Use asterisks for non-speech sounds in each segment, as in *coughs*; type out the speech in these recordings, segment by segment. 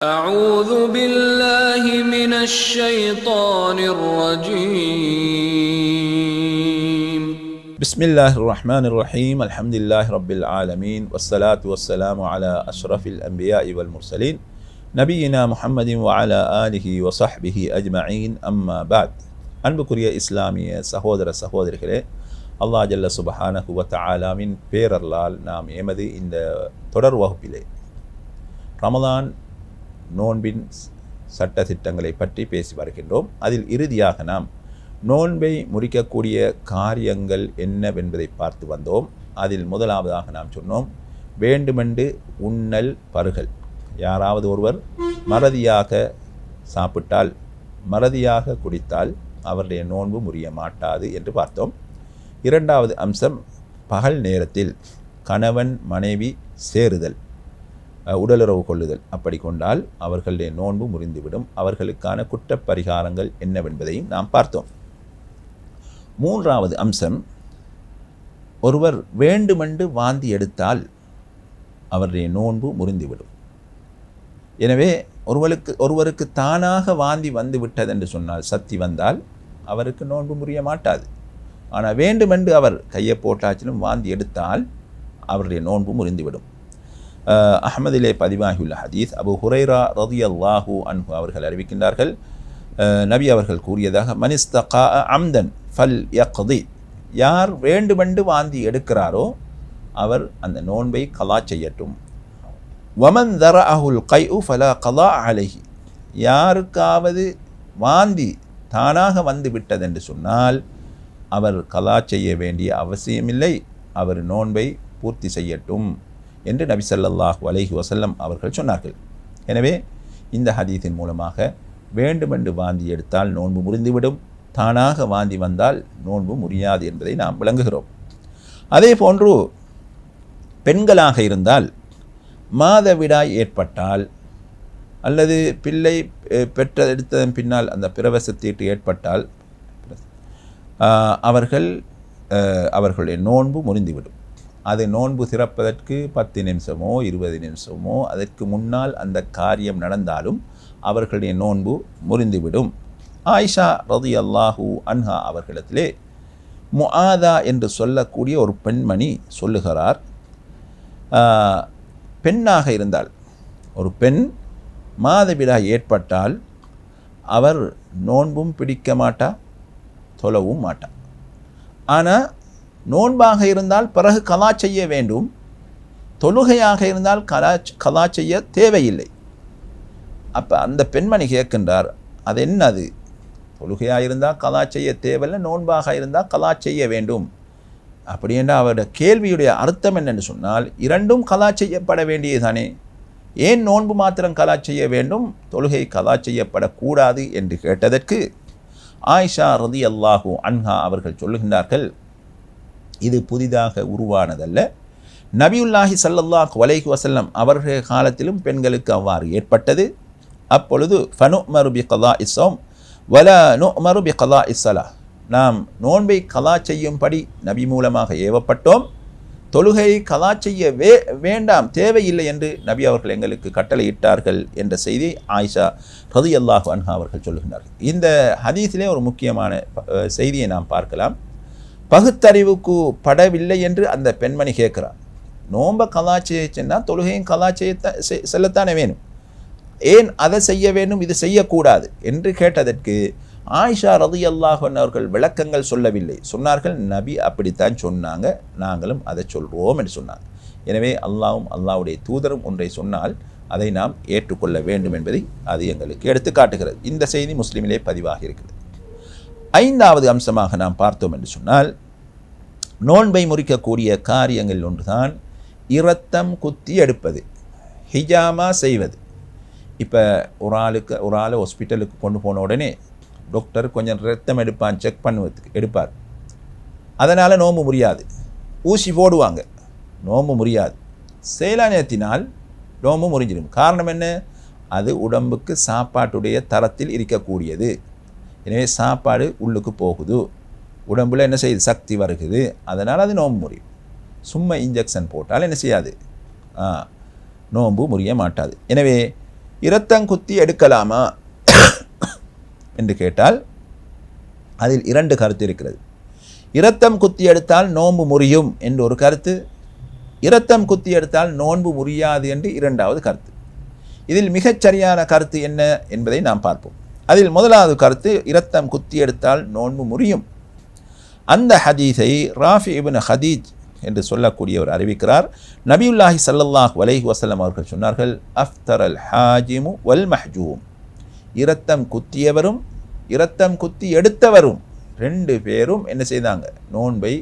أعوذ بالله من الشيطان الرجيم بسم الله الرحمن الرحيم الحمد لله رب العالمين والصلاة والسلام على أشرف الأنبياء والمرسلين نبينا محمد وعلى آله وصحبه أجمعين أما بعد அன்புக்குரிய இஸ்லாமிய சகோதர சகோதரிகளே அல்லாஹ் ஜல்ல சுபஹானஹு வ தஆலாவின் பேரர்களால் நாம் எமது இந்த தொடர் வகுப்பிலே ரமலான் நோன்பின் சட்ட திட்டங்களை பற்றி பேசி வருகின்றோம். அதில் இறுதியாக நாம் நோன்பை முறிக்கக்கூடிய காரியங்கள் என்னவென்பதை பார்த்து வந்தோம். அதில் முதலாவதாக நாம் சொன்னோம் வேண்டுமென்று உண்ணல் பருகல். யாராவது ஒருவர் மறதியாக சாப்பிட்டால் மறதியாக குடித்தால் அவருடைய நோன்பு முறிய மாட்டாது என்று பார்த்தோம். இரண்டாவது அம்சம் பகல் நேரத்தில் கணவன் மனைவி சேருதல். உடலுறவு கொள்ளுதல். அப்படி கொண்டால் அவர்களுடைய நோன்பு முறிந்துவிடும். அவர்களுக்கான குற்ற பரிகாரங்கள் என்னவென்பதையும் நாம் பார்த்தோம். மூன்றாவது அம்சம் ஒருவர் வேண்டுமென்று வாந்தி எடுத்தால் அவருடைய நோன்பு முறிந்துவிடும். எனவே ஒருவருக்கு ஒருவருக்கு தானாக வாந்தி வந்து விட்டது என்று சொன்னால் சக்தி வந்தால் அவருக்கு நோன்பு முறிய மாட்டாது. ஆனால் வேண்டுமென்று அவர் கையை போட்டாச்சிலும் வாந்தி எடுத்தால் அவருடைய நோன்பு முறிந்துவிடும். அஹமதிலே பதிவாகியுள்ள ஹதீஸ். அபு ஹுரைரா ரதியல்லாஹு அன்ஹு அவர்கள் அறிவிக்கின்றார்கள். நபி அவர்கள் கூறியதாக மனிஸ்தகா அம்தன் ஃபல் யக்தி. யார் வேண்டுமென்று வாந்தி எடுக்கிறாரோ அவர் அந்த நோன்பை கலா செய்யட்டும். வமன் தர அஹுல் கை ஃபலா கலா அழகி யாருக்காவது வாந்தி தானாக வந்து விட்டதென்று சொன்னால் அவர் கலா செய்ய வேண்டிய அவசியமில்லை. அவர் நோன்பை பூர்த்தி செய்யட்டும். என்று நபி ஸல்லல்லாஹு அலைஹி வசல்லம் அவர்கள் சொன்னார்கள். எனவே இந்த ஹதீஸின் மூலமாக வேண்டுமென்று வாந்தி எடுத்தால் நோன்பு முறிந்துவிடும். தானாக வாந்தி வந்தால் நோன்பு முறியாது என்பதை நாம் விளங்குகிறோம். அதே போன்று பெண்களாக இருந்தால் மாதவிடாய் ஏற்பட்டால் அல்லது பிள்ளை பெற்ற பெற்றெடுத்ததன் பின்னால் அந்த பிரவசத்தீட்டு ஏற்பட்டால் அவர்கள் அவர்களுடைய நோன்பு முறிந்துவிடும். அது நோன்பு திறப்பதற்கு பத்து நிமிஷமோ இருபது நிமிஷமோ அதற்கு முன்னால் அந்த காரியம் நடந்தாலும் அவர்களுடைய நோன்பு முறிந்துவிடும். ஆயிஷா ரதி அல்லாஹூ அன்ஹா அவர்களிடத்திலே முஆதா என்று சொல்லக்கூடிய ஒரு பெண்மணி சொல்லுகிறார். பெண்ணாக இருந்தால் ஒரு பெண் மாதவிடாய் ஏற்பட்டால் அவர் நோன்பும் பிடிக்க மாட்டா தொலவும் மாட்டா. ஆனால் நோன்பாக இருந்தால் பிறகு கலா செய்ய வேண்டும். தொழுகையாக இருந்தால் கலா கலா செய்ய தேவையில்லை. அப்போ அந்த பெண்மணி கேட்கின்றார் அது என்னது? தொழுகையாக இருந்தால் கலா செய்ய தேவையில்லை நோன்பாக இருந்தால் கலா செய்ய வேண்டும். அப்படி என்று அவருடைய கேள்வியுடைய அர்த்தம் என்னென்னு சொன்னால் இரண்டும் கலா செய்யப்பட வேண்டியதுதானே. ஏன் நோன்பு மாத்திரம் கலா செய்ய வேண்டும்? தொழுகை கலா செய்யப்படக்கூடாது என்று கேட்டதற்கு ஆயிஷா ரதி அல்லாஹூ அன்ஹா அவர்கள் சொல்லுகின்றார்கள் இது புதிதாக உருவானதல்ல. நபியுல்லாஹி சல்லல்லாஹ் வலைஹு வசல்லம் அவர்கள் காலத்திலும் பெண்களுக்கு அவ்வாறு ஏற்பட்டது. அப்பொழுது ஃபனு மருபி கலா இஸ்ஸோம் வல நு மருபி கலா இஸ்ஸலா நாம் நோன்பை கலா செய்யும்படி நபி மூலமாக ஏவப்பட்டோம். தொழுகையை கலா செய்ய வே வேண்டாம் தேவையில்லை என்று நபி அவர்கள் எங்களுக்கு கட்டளையிட்டார்கள் என்ற செய்தி ஆயிஷா ஹதி அல்லாஹ் அன்ஹா அவர்கள் சொல்லுகின்றார்கள். இந்த ஹதீஸிலே ஒரு முக்கியமான செய்தியை நாம் பார்க்கலாம். பகுத்தறிவுக்கு படவில்லை என்று அந்த பெண்மணி கேட்குறார் நோம்ப கலா செய்ய தொழுகையும் கலாச்சாரத்தை செய்ய செல்லத்தானே வேணும். ஏன் அதை செய்ய வேண்டும் இது செய்யக்கூடாது என்று கேட்டதற்கு ஆயிஷா ரதி அல்லாஹன் அவர்கள் விளக்கங்கள் சொல்லவில்லை. சொன்னார்கள் நபி அப்படித்தான் சொன்னாங்க நாங்களும் அதை சொல்வோம் என்று சொன்னாங்க. எனவே அல்லாவும் அல்லாஹ்வுடைய தூதரும் ஒன்றை சொன்னால் அதை நாம் ஏற்றுக்கொள்ள வேண்டும் என்பதை அது எங்களுக்கு எடுத்து காட்டுகிறது இந்த செய்தி முஸ்லீமிலே பதிவாகி இருக்கிறது. ஐந்தாவது அம்சமாக நாம் பார்த்தோம் என்று சொன்னால் நோன்பை முறிக்கக்கூடிய காரியங்கள் ஒன்றுதான் இரத்தம் குத்தி எடுப்பது ஹிஜாமா செய்வது. இப்போ ஒரு ஆளுக்கு ஒரு ஆளை ஹாஸ்பிட்டலுக்கு கொண்டு போன உடனே டாக்டர் கொஞ்சம் ரத்தம் எடுப்பான் செக் பண்ணுவதுக்கு எடுப்பார். அதனால் நோம்பு முடியாது ஊசி போடுவாங்க நோம்பு முடியாது செயலானியத்தினால் நோம்பு முறிஞ்சிடும். காரணம் என்ன? அது உடம்புக்கு சாப்பாட்டுடைய தரத்தில் இருக்கக்கூடியது. எனவே சாப்பாடு உள்ளுக்கு போகுது. உடம்பில் என்ன செய்யுது? சக்தி வருகுது. அதனால் அது நோம்பு முறியும். சும்மா இன்ஜெக்ஷன் போட்டால் என்ன செய்யாது? ஆ, நோன்பு முறிய மாட்டாது. எனவே இரத்தம் குத்தி எடுக்கலாமா *coughs* என்று கேட்டால் அதில் இரண்டு கருத்து இருக்கிறது. இரத்தம் குத்தி எடுத்தால் நோன்பு முறியும் என்று ஒரு கருத்து. இரத்தம் குத்தி எடுத்தால் நோன்பு முறியாது என்று இரண்டாவது கருத்து. இதில் மிகச் சரியான கருத்து என்ன என்பதை நாம் பார்ப்போம். அதில் முதலாவது கருத்து இரத்தம் குத்தி எடுத்தால் நோன்பு முறியும். அந்த ஹதீஸை ராஃபி இப்னு ஹதீஜ் என்று சொல்லக்கூடியவர் அறிவிக்கிறார். நபியுல்லாஹி சல்லல்லாஹ் அலைஹி வஸல்லம் அவர்கள் சொன்னார்கள் அஃப்தர் அல் ஹாஜிமு வல் மஹ்ஜூம். இரத்தம் குத்தியவரும் இரத்தம் குத்தி எடுத்தவரும் ரெண்டு பேரும் என்ன செய்தாங்க? நோன்பை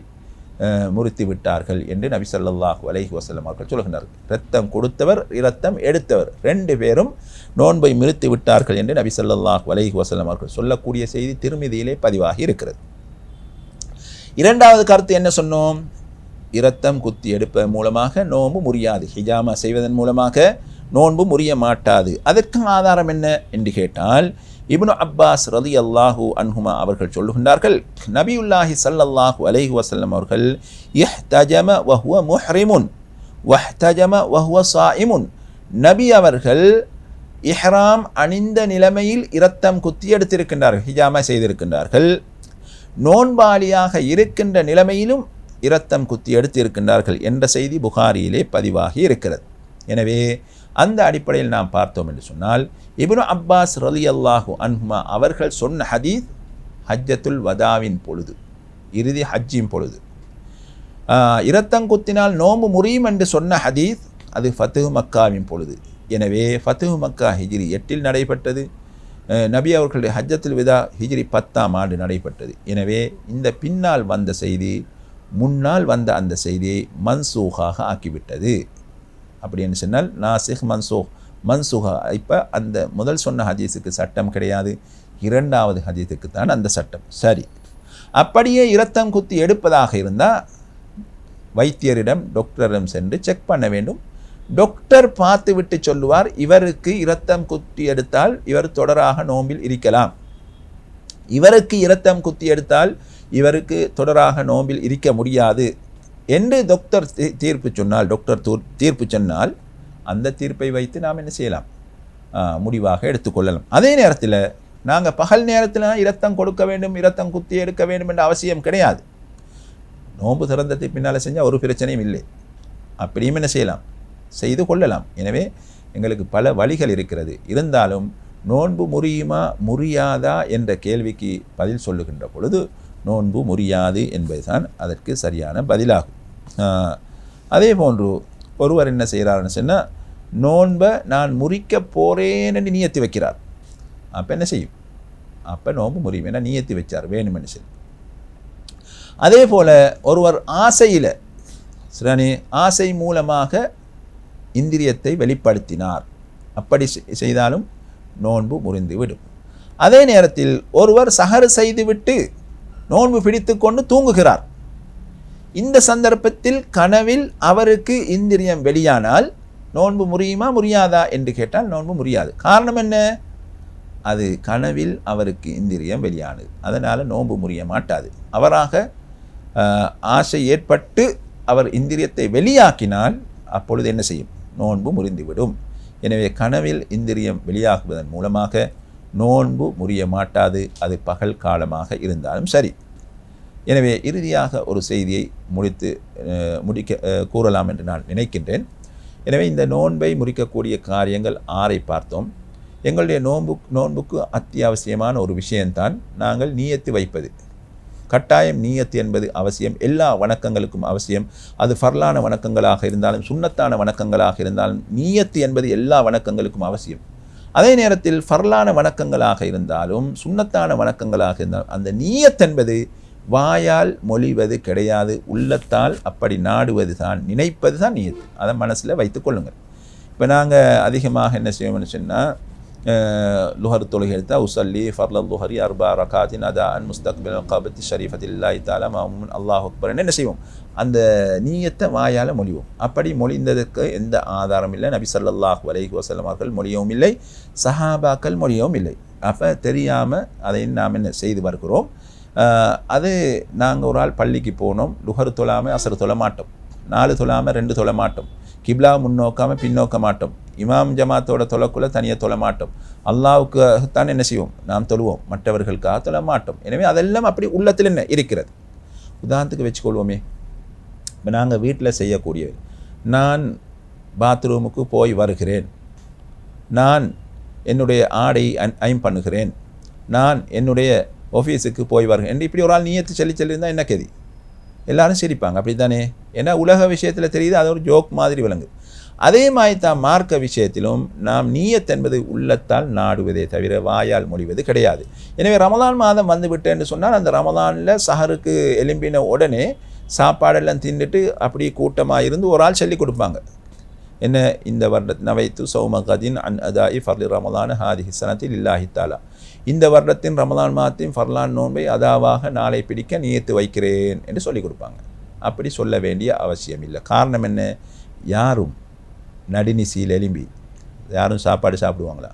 முறித்து விட்டார்கள் என்று நபி சல்லாஹ் வலைஹி வஸல்லம் அவர்கள் சொல்கிறார்கள் இரத்தம் கொடுத்தவர் இரத்தம் எடுத்தவர் ரெண்டு பேரும் நோன்பை முறித்து விட்டார்கள் என்று நபி சல்லாஹ் வலைஹி வஸல்லம் அவர்கள் சொல்லக்கூடிய செய்தி திருமிதியிலே பதிவாகி இருக்கிறது. இரண்டாவது கருத்து என்ன சொன்னோம்? இரத்தம் குத்தி எடுப்பதன் மூலமாக நோன்பு முறியாது. ஹிஜாமா செய்வதன் மூலமாக நோன்பு முறிய மாட்டாது. அதற்கு ஆதாரம் என்ன என்று கேட்டால் இப்னு அப்பாஸ் ரதி அல்லாஹூ அன்ஹுமா அவர்கள் சொல்லுகின்றார்கள் நபியுல்லாஹி ஸல்லல்லாஹு அலைஹி வசல்லம் அவர்கள் இஹ்தஜம வஹுவ முஹ்ரிமுன் வஹ்தஜம வஹுவ சாயிமுன். நபி அவர்கள் இஹ்ராம் அணிந்த நிலைமையில் இரத்தம் குத்தி எடுத்திருக்கின்றார்கள் ஹிஜாமா செய்திருக்கின்றார்கள். நோன்பாளியாக இருக்கின்ற நிலைமையிலும் இரத்தம் குத்தி எடுத்து இருக்கின்றார்கள் என்ற செய்தி புகாரியிலே பதிவாகி இருக்கிறது. எனவே அந்த அடிப்படையில் நாம் பார்த்தோம் என்று சொன்னால் இப்னு அப்பாஸ் ரலி அல்லாஹு அன்ஹுமா அவர்கள் சொன்ன ஹதீத் ஹஜ்ஜத்துல் வதாவின் பொழுது இறுதி ஹஜ்ஜின் பொழுது. இரத்தங்குத்தினால் இரத்தம் குத்தினால் நோன்பு முறியும் என்று சொன்ன ஹதீத் அது ஃபத்துஹு மக்காவின் பொழுது. எனவே ஃபத்துஹ் மக்கா ஹிஜ்ரி எட்டில் நடைபெற்றது. நபி அவர்களுடைய ஹஜ்ஜத்தில் விதா ஹிஜ்ரி பத்தாம் ஆண்டு நடைபெற்றது. எனவே இந்த பின்னால் வந்த செய்தி முன்னால் வந்த அந்த செய்தியை மன்சூகாக ஆக்கிவிட்டது. அப்படின்னு சொன்னால் நாசிக் மன்சூக் மன்சூகா இப்போ அந்த முதல் சொன்ன ஹதீஸுக்கு சட்டம் கிடையாது. இரண்டாவது ஹதீஸுக்கு தான் அந்த சட்டம். சரி. அப்படியே இரத்தம் குத்தி எடுப்பதாக இருந்தால் வைத்தியரிடம் டாக்டரிடம் சென்று செக் பண்ண வேண்டும். டாக்டர் பார்த்து விட்டு சொல்லுவார் இவருக்கு இரத்தம் குத்தி எடுத்தால் இவர் தொடராக நோம்பில் இருக்கலாம். இவருக்கு இரத்தம் குத்தி எடுத்தால் இவருக்கு தொடராக நோம்பில் இருக்க முடியாது. என்று டாக்டர் தீ- தீர்ப்பு சொன்னால் டாக்டர் தூர் தீர்ப்பு சொன்னால் அந்த தீர்ப்பை வைத்து நாம் என்ன செய்யலாம்? முடிவாக எடுத்துக்கொள்ளலாம் அதே நேரத்தில் நாங்கள் பகல் நேரத்தில் இரத்தம் கொடுக்க வேண்டும் இரத்தம் குத்தி எடுக்க வேண்டும் என்ற அவசியம் கிடையாது. நோன்பு திறந்தத்தை பின்னால் செஞ்சால் ஒரு பிரச்சனையும் இல்லை. அப்படியும் என்ன செய்யலாம்? செய்து கொள்ளலாம். எனவே எங்களுக்கு பல வழிகள் இருக்கிறது. இருந்தாலும் நோன்பு முறியுமா முறியாதா என்ற கேள்விக்கு பதில் சொல்லுகின்ற பொழுது நோன்பு முறியாது என்பதுதான் அதற்கு சரியான பதிலாகும். ஆஹ், அதே போன்று ஒருவர் என்ன செய்கிறாருன்னு சொன்னால் நோன்பை நான் முறிக்க போறேன்னு நியத்தி வைக்கிறார். அப்போ என்ன செய்யும்? அப்போ நோன்பு முறியும் ஏன்னா நியத்தி வச்சார் வேணுமென்னு சொல்லி. அதே போல் ஒருவர் ஆசையில் சிறனே ஆசை மூலமாக இந்திரியத்தை வெளிப்படுத்தினார். அப்படி செய்- செய்தாலும் நோன்பு முறிந்துவிடும். அதே நேரத்தில் ஒருவர் சகரு செய்துவிட்டு நோன்பு பிடித்து கொண்டு தூங்குகிறார். இந்த சந்தர்ப்பத்தில் கனவில் அவருக்கு இந்திரியம் வெளியானால் நோன்பு முறியுமா முறியாதா என்று கேட்டால் நோன்பு முறியாது. காரணம் என்ன? அது கனவில் அவருக்கு இந்திரியம் வெளியானது. அதனால் நோன்பு முறிய மாட்டாது. அவராக ஆசை ஏற்பட்டு அவர் இந்திரியத்தை வெளியாக்கினால் அப்பொழுது என்ன செய்யும்? நோன்பு முறிந்துவிடும். எனவே கனவில் இந்திரியம் வெளியாகுவதன் மூலமாக நோன்பு முறிய மாட்டாது. அது பகல் காலமாக இருந்தாலும் சரி. எனவே இறுதியாக ஒரு செய்தியை முடித்து முடிக்க கூறலாம் என்று நான் நினைக்கின்றேன். எனவே இந்த நோன்பை முறிக்கக்கூடிய காரியங்கள் ஆறை பார்த்தோம். எங்களுடைய நோன்பு நோன்புக்கு அத்தியாவசியமான ஒரு விஷயம்தான் நாங்கள் நீயத்து வைப்பது. கட்டாயம் நீயத்து என்பது அவசியம். எல்லா வணக்கங்களுக்கும் அவசியம். அது ஃபர்லான வணக்கங்களாக இருந்தாலும் சுண்ணத்தான வணக்கங்களாக இருந்தாலும் நீயத்து என்பது எல்லா வணக்கங்களுக்கும் அவசியம். அதே நேரத்தில் ஃபர்லான வணக்கங்களாக இருந்தாலும் சுண்ணத்தான வணக்கங்களாக இருந்தாலும் அந்த நீயத் என்பது வாயால் மொழிவது கிடையாது. உள்ளத்தால் அப்படி நாடுவது தான். நினைப்பது தான் நீயத்து. அதை மனசில் வைத்துக் கொள்ளுங்கள். இப்போ நாங்கள் அதிகமாக என்ன செய்வோம்னு சொன்னால் லுஹர் தொழுகை எடுத்தால் உசல்லி ஃபர்ல லுஹரி அர்பா ரகாத்தின் அதா அன் முஸ்தக்பில் ஷரீஃபத் ஷரீஃபத்தில்லாய் தாலா மாமுன் அல்லாஹ் அக்பர் என்ன செய்வோம் அந்த நீயத்தை வாயால் மொழிவோம் அப்படி மொழிந்ததற்கு எந்த ஆதாரம் இல்லை நபி சல்லாஹ் வலைஹி வஸல்லம் அவர்கள் மொழியவும் இல்லை சஹாபாக்கள் மொழியவும் இல்லை அப்போ தெரியாமல் அதை நாம் என்ன செய்து வருகிறோம் அது நாங்கள் ஒரு ஆள் பள்ளிக்கு போனோம். லுஹர் தொழாமல் அசர் தொழ மாட்டோம். நாலு தொழாமல் ரெண்டு தொழ மாட்டோம். கிப்லா முன்னோக்காமல் பின்னோக்க மாட்டோம். இமாம் ஜமாத்தோட தொலைக்குள்ள தனியாக தொலை மாட்டோம். அல்லாவுக்காகத்தான் என்ன செய்வோம்? நாம் தொழுவோம். மற்றவர்களுக்காக தொழ மாட்டோம். எனவே அதெல்லாம் அப்படி உள்ளத்தில் என்ன? இருக்கிறது. உதாரணத்துக்கு வச்சுக்கொள்வோமே. இப்போ நாங்கள் வீட்டில் செய்யக்கூடியவர் நான் பாத்ரூமுக்கு போய் வருகிறேன். நான் என்னுடைய ஆடை ஐம் பண்ணுகிறேன். நான் என்னுடைய ஆஃபீஸுக்கு போய் வருகிறேன். என்று இப்படி ஒரு ஆள் நீயத்து சொல்லி சொல்லியிருந்தால் என்ன கதி? எல்லாரும் சிரிப்பாங்க. அப்படி தானே ஏன்னா உலக விஷயத்தில் தெரியுது அது ஒரு ஜோக் மாதிரி விளங்குது. அதே மாதிரி தான் மார்க்க விஷயத்திலும் நாம் நீயத் என்பது உள்ளத்தால் நாடுவதே தவிர வாயால் முடிவது கிடையாது. எனவே ரமதான் மாதம் வந்து விட்டேன்னு சொன்னால் அந்த ரமதானில் சஹருக்கு எலும்பின உடனே சாப்பாடெல்லாம் தின்னுட்டு அப்படி கூட்டமாக இருந்து ஒரு ஆள் சொல்லி கொடுப்பாங்க. என்ன? இந்த வருட நவைத்து சௌமகதின் அன் அதாயி ஃபர்லி ரமலான் ஹாதி ஹிசனத்தில் இல்லாஹித்தாலா இந்த வருடத்தின் ரமலான் மாதத்தின் ஃபர்லான் நோன்பை அதாவாக நாளை பிடிக்க நியத்து வைக்கிறேன் என்று சொல்லி கொடுப்பாங்க. அப்படி சொல்ல வேண்டிய அவசியம் இல்லை. காரணம் என்ன? யாரும் நடுநிசையில் எலும்பி யாரும் சாப்பாடு சாப்பிடுவாங்களா?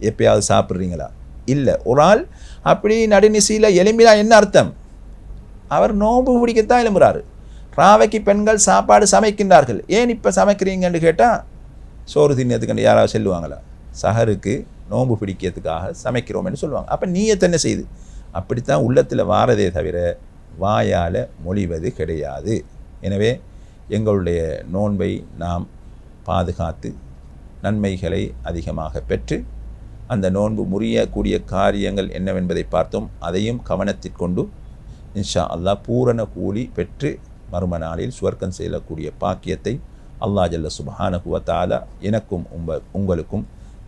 எப்பயாவது சாப்பிட்றீங்களா? இல்லை. ஒரு ஆள் அப்படி நடுநிசையில் எலும்பினா என்ன அர்த்தம்? அவர் நோன்பு பிடிக்கத்தான் எலும்புறாரு ராவைக்கு பெண்கள் சாப்பாடு சமைக்கின்றார்கள். ஏன் இப்போ சமைக்கிறீங்கன்னு கேட்டால் சோறு தின்னதுக்கு யாராவது செல்லுவாங்களா? சஹருக்கு நோன்பு பிடிக்கிறதுக்காக சமைக்கிறோம்னு சொல்லுவாங்க. அப்போ நீயத்தை என்ன செய்து? அப்படித்தான் உள்ளத்தில் வாரதே தவிர வாயால் மொழிவது கிடையாது. எனவே எங்களுடைய நோன்பை நாம் பாதுகாத்து நன்மைகளை அதிகமாக பெற்று அந்த நோன்பு முறியக்கூடிய காரியங்கள் என்னவென்பதை பார்த்தோம். அதையும் கவனத்திற்கொண்டு இன்ஷா அல்லாஹ் பூரண கூலி பெற்று மர்ம நாளில் சுவர்க்கம் செல்லக்கூடிய பாக்கியத்தை அல்லாஹ் ஜல்ல சுபஹானஹு வ எனக்கும் உங்க உங்களுக்கும்